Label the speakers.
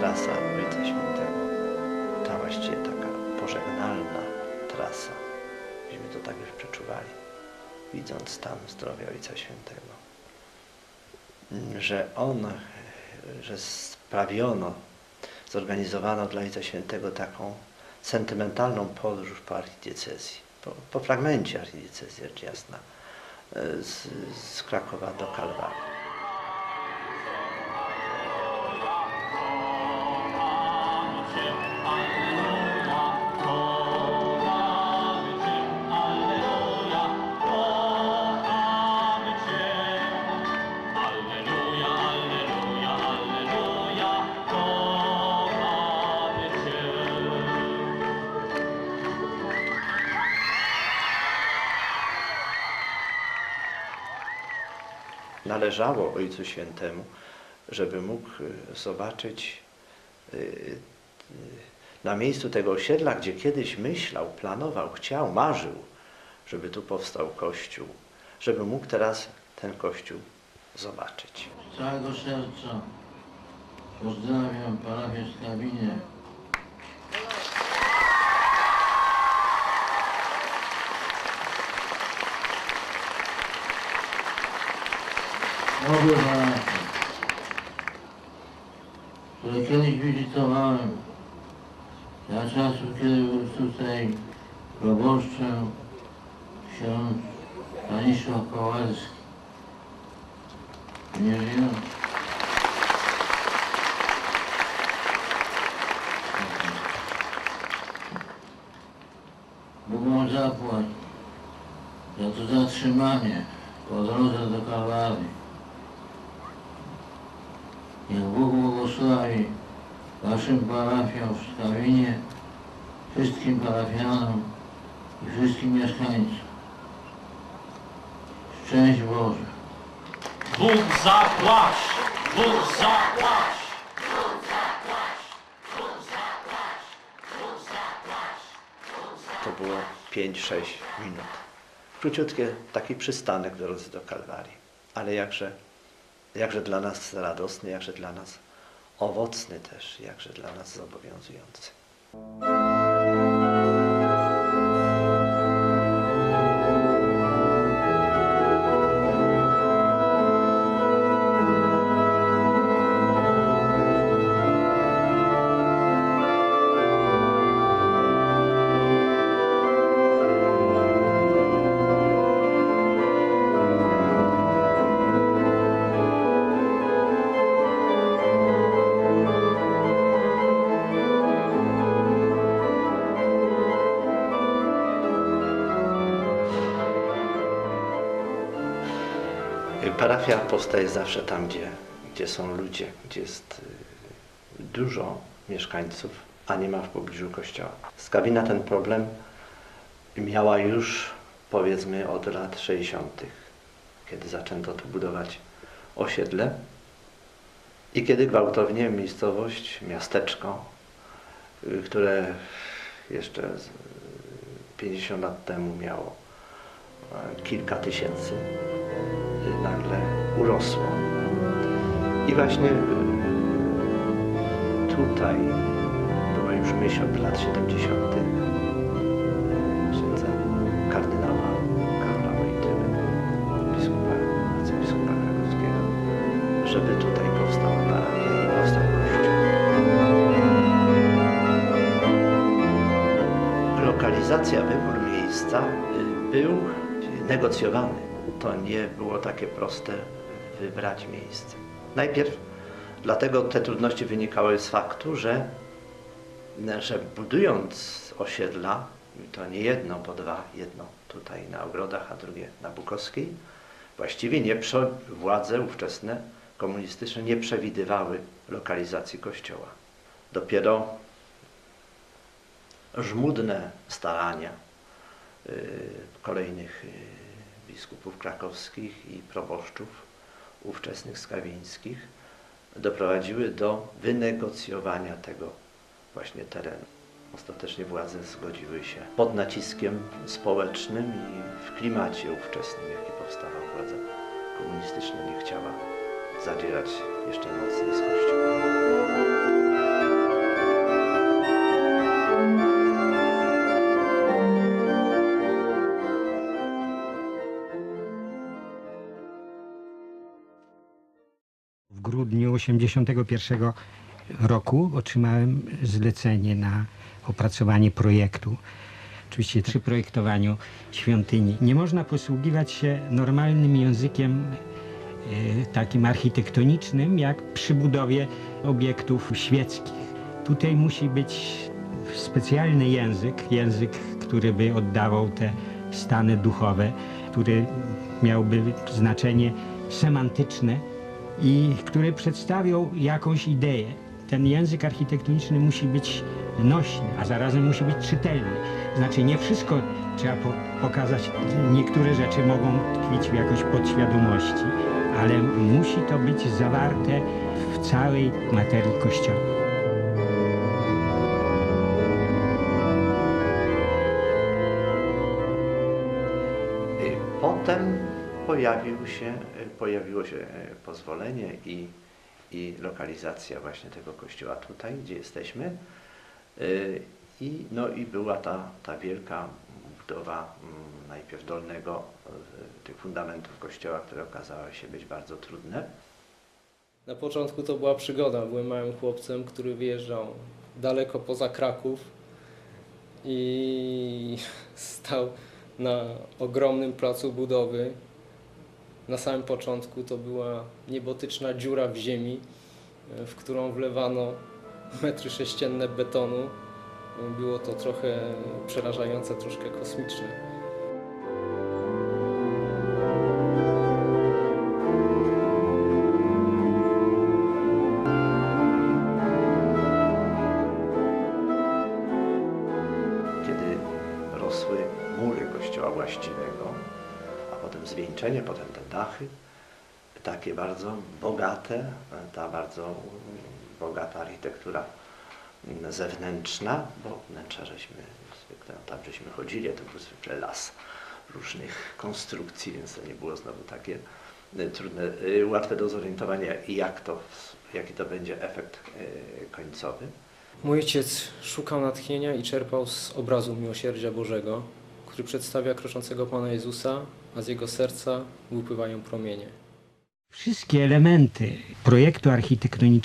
Speaker 1: trasa Ojca Świętego. Ta właściwie taka pożegnalna trasa. Myśmy to tak już przeczuwali, widząc stan zdrowia Ojca Świętego. Że On, że sprawiono, zorganizowano dla Ojca Świętego taką sentymentalną podróż po archidiecezji, po, po fragmencie archidiecezji, rzecz jasna, z, z Krakowa do Kalwarii. Należało Ojcu Świętemu, żeby mógł y, zobaczyć y, y, na miejscu tego osiedla, gdzie kiedyś myślał, planował, chciał, marzył, żeby tu powstał kościół, żeby mógł teraz ten kościół zobaczyć.
Speaker 2: Z całego serca pozdrawiam parafię Skawinię. Nowy parafii, które kiedyś wizytowałem za czasów, kiedy był tutaj proboszczem ksiądz Stanisław Kowalski. Nie wiem. Bóg mu zapłać za to zatrzymanie po drodze do Kalwarii. Niech Bóg błogosławi Waszym parafiom w Skawinie, wszystkim parafianom i wszystkim mieszkańcom. Szczęść Boże!
Speaker 3: Bóg zapłać! Bóg zapłać!
Speaker 1: To było 5-6 minut. Króciutkie, taki przystanek drodzy do Kalwarii, ale jakże, jakże dla nas radosny, jakże dla nas owocny też, jakże dla nas zobowiązujący. Parafia powstaje zawsze tam, gdzie, gdzie są ludzie, gdzie jest y, dużo mieszkańców, a nie ma w pobliżu kościoła. Skawina ten problem miała już powiedzmy od lat 60., kiedy zaczęto tu budować osiedle i kiedy gwałtownie miejscowość, miasteczko, y, które jeszcze z- 50 lat temu miało e, kilka tysięcy, y, urosło. I właśnie y, tutaj była już myśl od lat 70. księdza kardynała Karola Wojtyły, biskupa, arcybiskupa krakowskiego, żeby tutaj powstała parafia i powstał kościół. Lokalizacja, wybór miejsca y, był negocjowany. To nie było takie proste wybrać miejsce. Najpierw dlatego te trudności wynikały z faktu, że, że budując osiedla, to nie jedno, bo dwa, jedno tutaj na Ogrodach, a drugie na Bukowskiej, właściwie nie prze, władze ówczesne komunistyczne nie przewidywały lokalizacji kościoła. Dopiero żmudne starania y, kolejnych y, biskupów krakowskich i proboszczów ówczesnych skawińskich doprowadziły do wynegocjowania tego właśnie terenu. Ostatecznie władze zgodziły się pod naciskiem społecznym i w klimacie ówczesnym, jaki powstawał władza komunistyczna nie chciała zadzierać jeszcze mocniej z
Speaker 4: kościoła. 81 roku otrzymałem zlecenie na opracowanie projektu. Oczywiście przy projektowaniu świątyni. Nie można posługiwać się normalnym językiem e, takim architektonicznym, jak przy budowie obiektów świeckich. Tutaj musi być specjalny język, język, który by oddawał te stany duchowe, który miałby znaczenie semantyczne i który przedstawiał jakąś ideę. Ten język architektoniczny musi być nośny, a zarazem musi być czytelny. Znaczy nie wszystko trzeba po pokazać, niektóre rzeczy mogą tkwić w jakoś podświadomości, ale musi to być zawarte w całej materii Kościoła.
Speaker 1: Y, Potem pojawił się, y, pojawiło się y, pozwolenie i, i lokalizacja właśnie tego kościoła tutaj, gdzie jesteśmy. Y, I, no i była ta, ta wielka budowa mm, najpierw dolnego tych fundamentów kościoła, które okazały się być bardzo trudne.
Speaker 5: Na początku to była przygoda. Byłem małym chłopcem, który wyjeżdżał daleko poza Kraków i stał na ogromnym placu budowy. Na samym początku to była niebotyczna dziura w ziemi, e, w którą wlewano metry sześcienne betonu. Było to trochę przerażające, troszkę kosmiczne.
Speaker 1: kiedy rosły mury kościoła właściwego, a potem zwieńczenie, potem dachy, takie bardzo bogate, ta bardzo bogata architektura zewnętrzna, bo wnętrza żeśmy zwykle, tam żeśmy chodzili, to był zwykle las różnych konstrukcji, więc to nie było znowu takie y, trudne, y, łatwe do zorientowania, jak to, jaki to będzie efekt y, końcowy.
Speaker 5: Mój ojciec szukał natchnienia i czerpał z obrazu miłosierdzia Bożego, który przedstawia kroczącego Pana Jezusa, a z jego serca wypływają promienie.
Speaker 4: Wszystkie elementy projektu architektonicznego